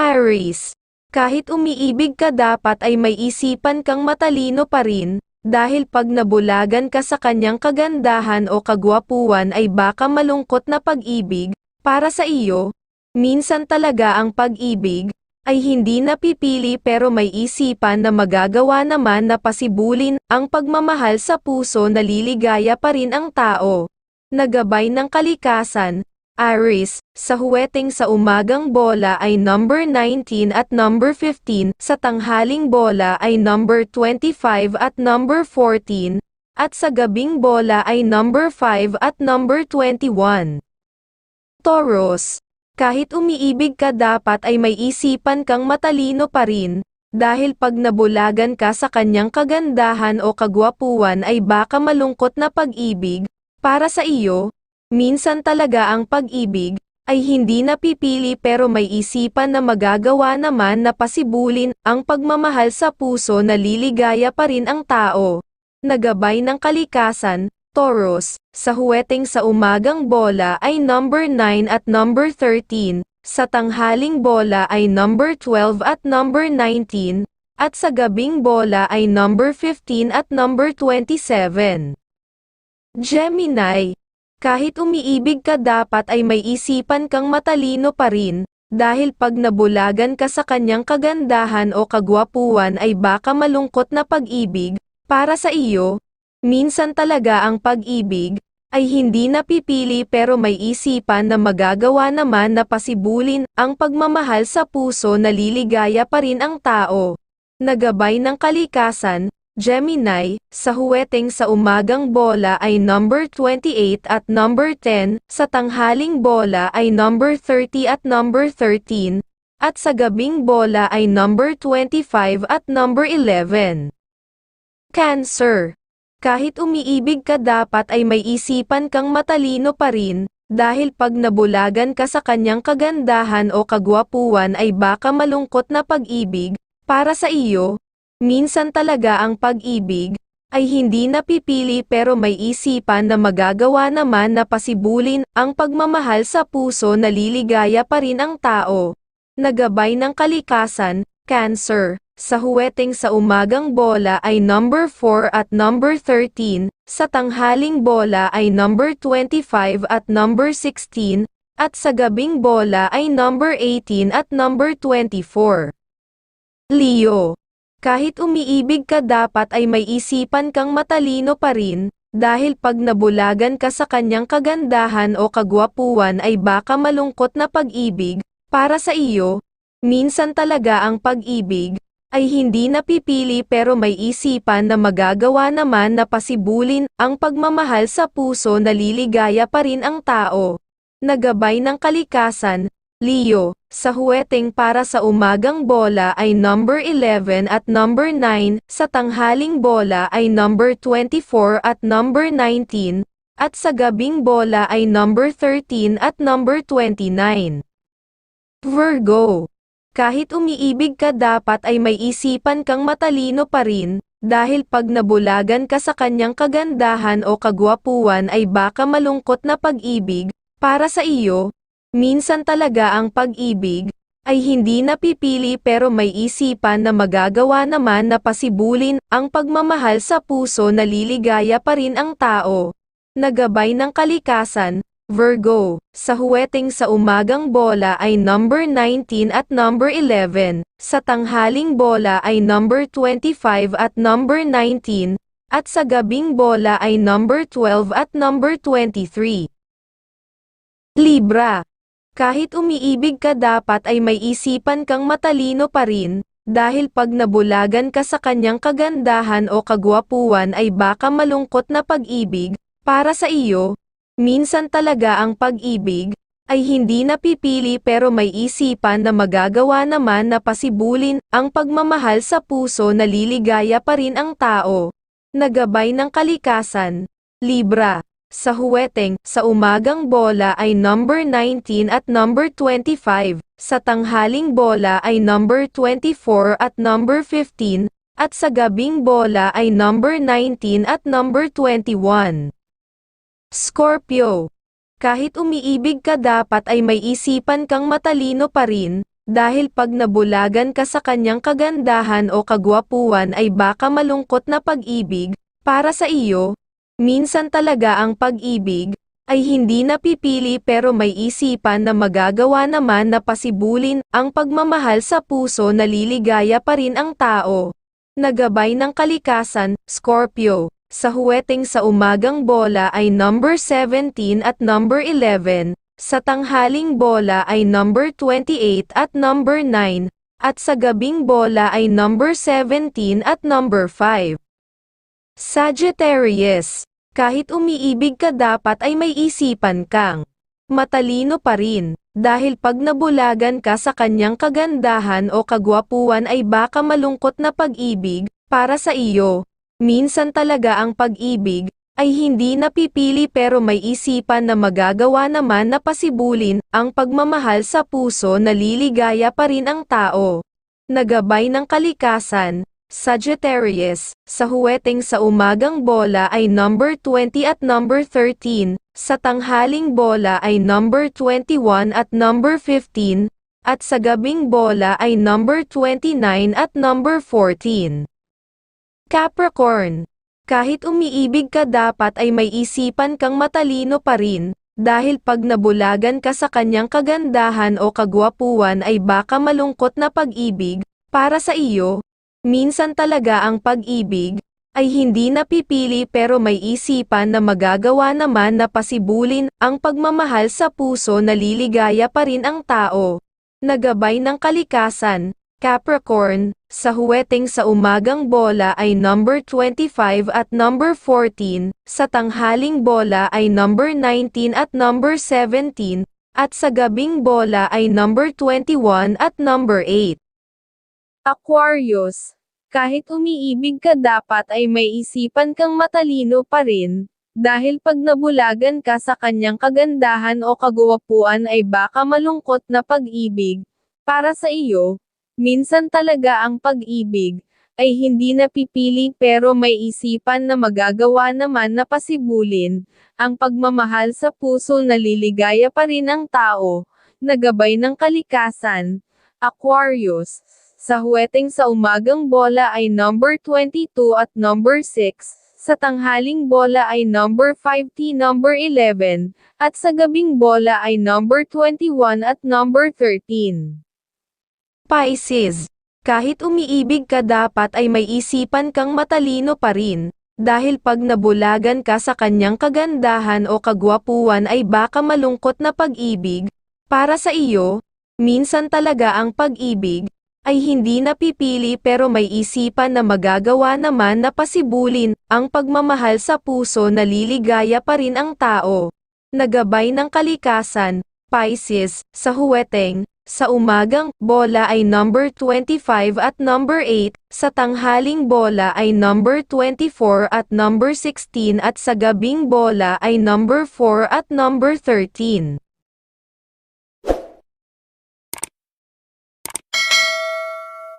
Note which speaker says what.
Speaker 1: Aries. Kahit umiibig ka dapat ay may isipan kang matalino pa rin, dahil pag nabulagan ka sa kanyang kagandahan o kagwapuan ay baka malungkot na pag-ibig, para sa iyo, minsan talaga ang pag-ibig, ay hindi napipili pero may isipan na magagawa naman na pasibulin ang pagmamahal sa puso na liligaya pa rin ang tao. Nagabay ng kalikasan, Aris, sa huweteng sa umagang bola ay number 19 at number 15, sa tanghaling bola ay number 25 at number 14, at sa gabing bola ay number 5 at number 21. Taurus, kahit umiibig ka dapat ay may isipan kang matalino pa rin, dahil pag nabulagan ka sa kanyang kagandahan o kagwapuan ay baka malungkot na pag-ibig, para sa iyo, Minsan talaga ang pag-ibig, ay hindi napipili pero may isipan na magagawa naman na pasibulin ang pagmamahal sa puso na liligaya pa rin ang tao. Nagabay ng kalikasan, Taurus, sa huweteng sa umagang bola ay number 9 at number 13, sa tanghaling bola ay number 12 at number 19, at sa gabing bola ay number 15 at number 27. Gemini, kahit umiibig ka dapat ay may isipan kang matalino pa rin, dahil pag nabulagan ka sa kanyang kagandahan o kagwapuan ay baka malungkot na pag-ibig, para sa iyo, minsan talaga ang pag-ibig, ay hindi napipili pero may isipan na magagawa naman na pasibulin ang pagmamahal sa puso na liligaya pa rin ang tao. Nagabay ng kalikasan, Gemini, sa huweteng sa umagang bola ay number 28 at number 10, sa tanghaling bola ay number 30 at number 13, at sa gabing bola ay number 25 at number 11. Cancer. Kahit umiibig ka dapat ay may isipan kang matalino pa rin, dahil pag nabulagan ka sa kanyang kagandahan o kagwapuan ay baka malungkot na pag-ibig, para sa iyo, Minsan talaga ang pag-ibig, ay hindi napipili pero may isipan na magagawa naman na pasibulin ang pagmamahal sa puso na liligaya pa rin ang tao. Nagabay ng kalikasan, Cancer, sa huweteng sa umagang bola ay number 4 at number 13, sa tanghaling bola ay number 25 at number 16, at sa gabing bola ay number 18 at number 24. Leo kahit umiibig ka dapat ay may isipan kang matalino pa rin, dahil pag nabulagan ka sa kanyang kagandahan o kagwapuan ay baka malungkot na pag-ibig, para sa iyo, minsan talaga ang pag-ibig, ay hindi napipili pero may isipan na magagawa naman na pasibulin ang pagmamahal sa puso na liligaya pa rin ang tao. Nagabay ng kalikasan, Leo, sa huweteng para sa umagang bola ay number 11 at number 9, sa tanghaling bola ay number 24 at number 19, at sa gabing bola ay number 13 at number 29. Virgo. Kahit umiibig ka dapat ay may isipan kang matalino pa rin, dahil pag nabulagan ka sa kanyang kagandahan o kagwapuan ay baka malungkot na pag-ibig, para sa iyo, Minsan talaga ang pag-ibig, ay hindi napipili pero may isipan na magagawa naman na pasibulin ang pagmamahal sa puso na liligaya pa rin ang tao. Nagabay ng kalikasan, Virgo, sa huweteng sa umagang bola ay number 19 at number 11, sa tanghaling bola ay number 25 at number 19, at sa gabing bola ay number 12 at number 23. Libra kahit umiibig ka dapat ay may isipan kang matalino pa rin, dahil pag nabulagan ka sa kanyang kagandahan o kagwapuan ay baka malungkot na pag-ibig, para sa iyo, minsan talaga ang pag-ibig, ay hindi napipili pero may isipan na magagawa naman na pasibulin ang pagmamahal sa puso na liligaya pa rin ang tao. Nagabay ng kalikasan, Libra sa huweteng, sa umagang bola ay number 19 at number 25, sa tanghaling bola ay number 24 at number 15, at sa gabing bola ay number 19 at number 21. Scorpio. Kahit umiibig ka dapat ay may isipan kang matalino pa rin, dahil pag nabulagan ka sa kanyang kagandahan o kagwapuan ay baka malungkot na pag-ibig, para sa iyo, minsan talaga ang pag-ibig, ay hindi napipili pero may isipan na magagawa naman na pasibulin ang pagmamahal sa puso na liligaya pa rin ang tao. Nagabay ng kalikasan, Scorpio, sa huweteng sa umagang bola ay number 17 at number 11, sa tanghaling bola ay number 28 at number 9, at sa gabing bola ay number 17 at number 5. Sagittarius, kahit umiibig ka dapat ay may isipan kang matalino pa rin, dahil pag nabulagan ka sa kanyang kagandahan o kagwapuan ay baka malungkot na pag-ibig, para sa iyo. Minsan talaga ang pag-ibig, ay hindi napipili pero may isipan na magagawa naman na pasibulin ang pagmamahal sa puso na liligaya pa rin ang tao. Nagabay ng kalikasan, Sagittarius, sa huweteng sa umagang bola ay number 20 at number 13, sa tanghaling bola ay number 21 at number 15, at sa gabing bola ay number 29 at number 14. Capricorn, kahit umiibig ka dapat ay may isipan kang matalino pa rin, dahil pag nabulagan ka sa kanyang kagandahan o kagwapuan ay baka malungkot na pag-ibig, para sa iyo, minsan talaga ang pag-ibig, ay hindi napipili pero may isipan na magagawa naman na pasibulin ang pagmamahal sa puso na liligaya pa rin ang tao. Nagabay ng kalikasan, Capricorn, sa huweteng sa umagang bola ay number 25 at number 14, sa tanghaling bola ay number 19 at number 17, at sa gabing bola ay number 21 at number 8. Aquarius, kahit umiibig ka dapat ay may isipan kang matalino pa rin, dahil pag nabulagan ka sa kanyang kagandahan o kagwapuan ay baka malungkot na pag-ibig, para sa iyo, minsan talaga ang pag-ibig, ay hindi napipili pero may isipan na magagawa naman na pasibulin, ang pagmamahal sa puso na liligaya pa rin ang tao, nagabay ng kalikasan, Aquarius, sa huweteng sa umagang bola ay number 22 at number 6, sa tanghaling bola ay number 5T number 11, at sa gabing bola ay number 21 at number 13. Pisces, kahit umiibig ka dapat ay may isipan kang matalino pa rin, dahil pag nabulagan ka sa kanyang kagandahan o kagwapuan ay baka malungkot na pag-ibig, para sa iyo, minsan talaga ang pag-ibig, ay hindi napipili pero may isipan na magagawa naman na pasibulin ang pagmamahal sa puso na liligaya pa rin ang tao. Nagabay ng kalikasan, Pisces, sa huweteng, sa umagang bola ay number 25 at number 8, sa tanghaling bola ay number 24 at number 16 at sa gabing bola ay number 4 at number 13.